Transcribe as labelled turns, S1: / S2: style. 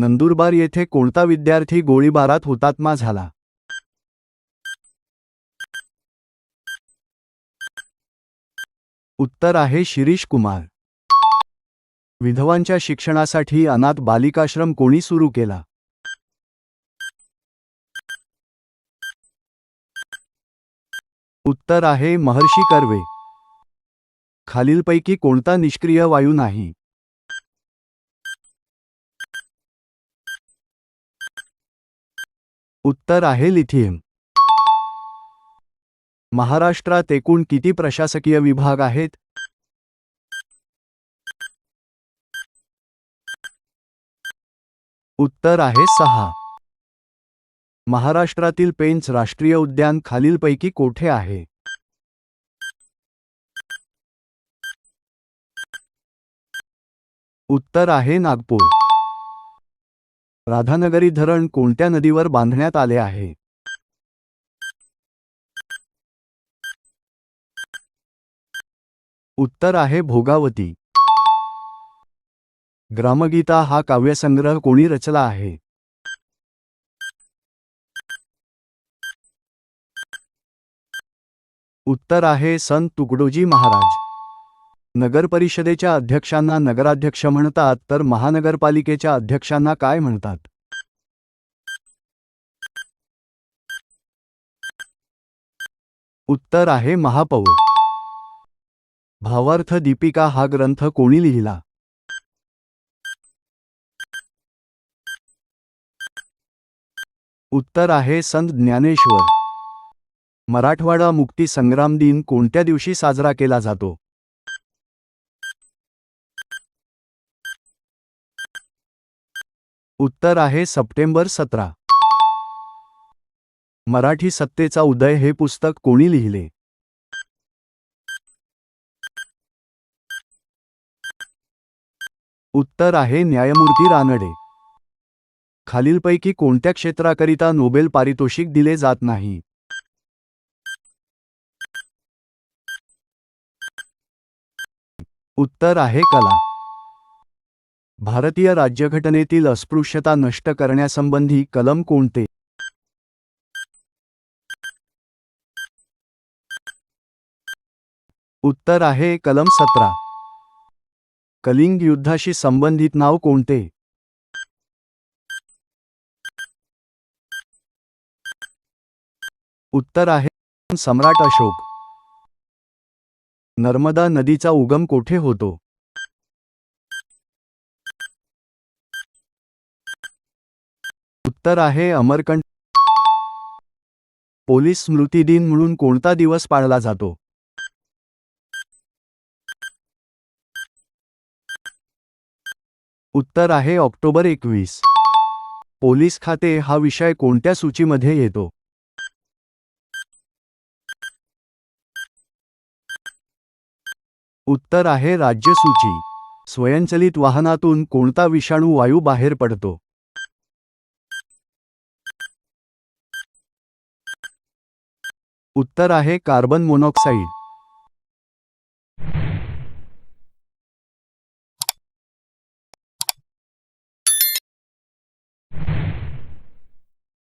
S1: नंदुरबार येथे कोणता विद्यार्थी गोळीबारात हुतात्मा झाला? उत्तर आहे शिरीष कुमार. विधवांच्या शिक्षणासाठी अनाथ बालिकाश्रम कोणी सुरू केला? उत्तर आहे महर्षी कर्वे. खालीलपैकी कोणता निष्क्रिय वायू नाही? उत्तर आहे लिथियम. महाराष्ट्रात एकूण किती प्रशासकीय विभाग आहेत? उत्तर आहे सहा. महाराष्ट्रातील पेंच राष्ट्रीय उद्यान खालीलपैकी कोठे आहे? उत्तर आहे नागपूर. राधानगरी धरण कोणत्या नदीवर बांधण्यात आले आहे? उत्तर आहे भोगावती. ग्रामगीता हा काव्यसंग्रह कोणी रचला आहे? उत्तर आहे संत तुकडोजी महाराज. नगरपरिषदेच्या अध्यक्षांना नगराध्यक्ष म्हणतात तर महानगरपालिकेच्या अध्यक्षांना काय म्हणतात? उत्तर आहे महापौर. भावार्थ दीपिका हा ग्रंथ कोणी लिहिला? उत्तर आहे संत ज्ञानेश्वर. मराठवाडा मुक्ती संग्राम दिन कोणत्या दिवशी साजरा केला जातो? उत्तर आहे सप्टेंबर सतरा. मराठी सत्तेचा उदय हे पुस्तक कोणी लिहिले? उत्तर आहे न्यायमूर्ती रानडे. खालीलपैकी कोणत्या क्षेत्राकरिता नोबेल पारितोषिक दिले जात नाही? उत्तर आहे कला. भारतीय राज्यघटनेतील अस्पृश्यता नष्ट करण्यासंबंधी कलम कोणते? उत्तर आहे कलम सतरा. कलिंग युद्धाशी संबंधित नाव कोणते? उत्तर आहे सम्राट अशोक. नर्मदा नदीचा उगम कोठे होतो? उत्तर आहे अमरकंट. पोलीस स्मृती दिन म्हणून कोणता दिवस पाळला जातो? उत्तर आहे ऑक्टोबर एकवीस. पोलीस खाते हा विषय कोणत्या सूचीमध्ये येतो? उत्तर आहे राज्यसूची स्वयंचलित वाहनातून कोणता विषाणू वायू बाहेर पडतो? उत्तर आहे कार्बन मोनॉक्साईड.